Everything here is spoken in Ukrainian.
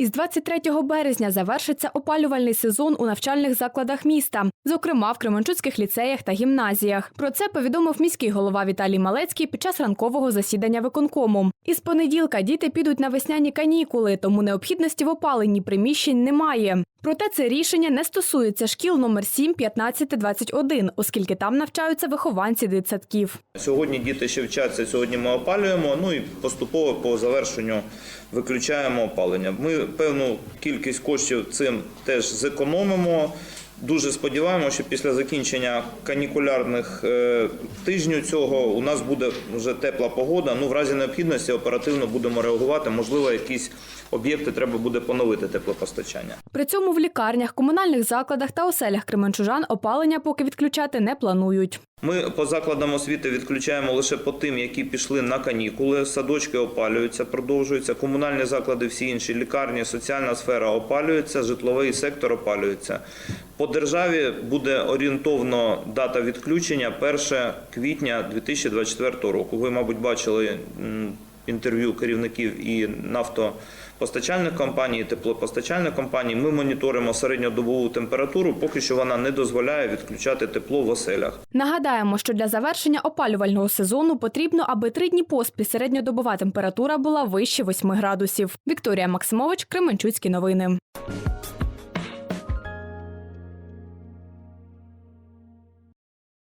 Із 23 березня завершиться опалювальний сезон у навчальних закладах міста, зокрема в Кременчуцьких ліцеях та гімназіях. Про це повідомив міський голова Віталій Малецький під час ранкового засідання виконкому. Із понеділка діти підуть на весняні канікули, тому необхідності в опаленні приміщень немає. Проте це рішення не стосується шкіл номер 7, 15 та 21, оскільки там навчаються вихованці дитсадків. Сьогодні діти ще вчаться, сьогодні ми опалюємо, ну і поступово по завершенню виключаємо опалення. Ми певну кількість коштів цим теж зекономимо. Дуже сподіваємося, що після закінчення канікулярних е, тижнів цього у нас буде вже тепла погода. Ну, в разі необхідності оперативно будемо реагувати. Можливо, якісь об'єкти треба буде поновити теплопостачання. При цьому в лікарнях, комунальних закладах та оселях кременчужан опалення поки відключати не планують. Ми по закладам освіти відключаємо лише по тим, які пішли на канікули. Садочки опалюються, продовжуються. Комунальні заклади, всі інші лікарні, соціальна сфера опалюється, житловий сектор опалюється. По державі буде орієнтовно дата відключення 1 квітня 2024 року. Ви, мабуть, бачили інтерв'ю керівників і нафтопостачальних компаній, і теплопостачальних компаній. Ми моніторимо середньодобову температуру. Поки що вона не дозволяє відключати тепло в оселях. Нагадаємо, що для завершення опалювального сезону потрібно, аби три дні поспіль середньодобова температура була вище 8 градусів. Вікторія Максимович, Кременчуцькі новини.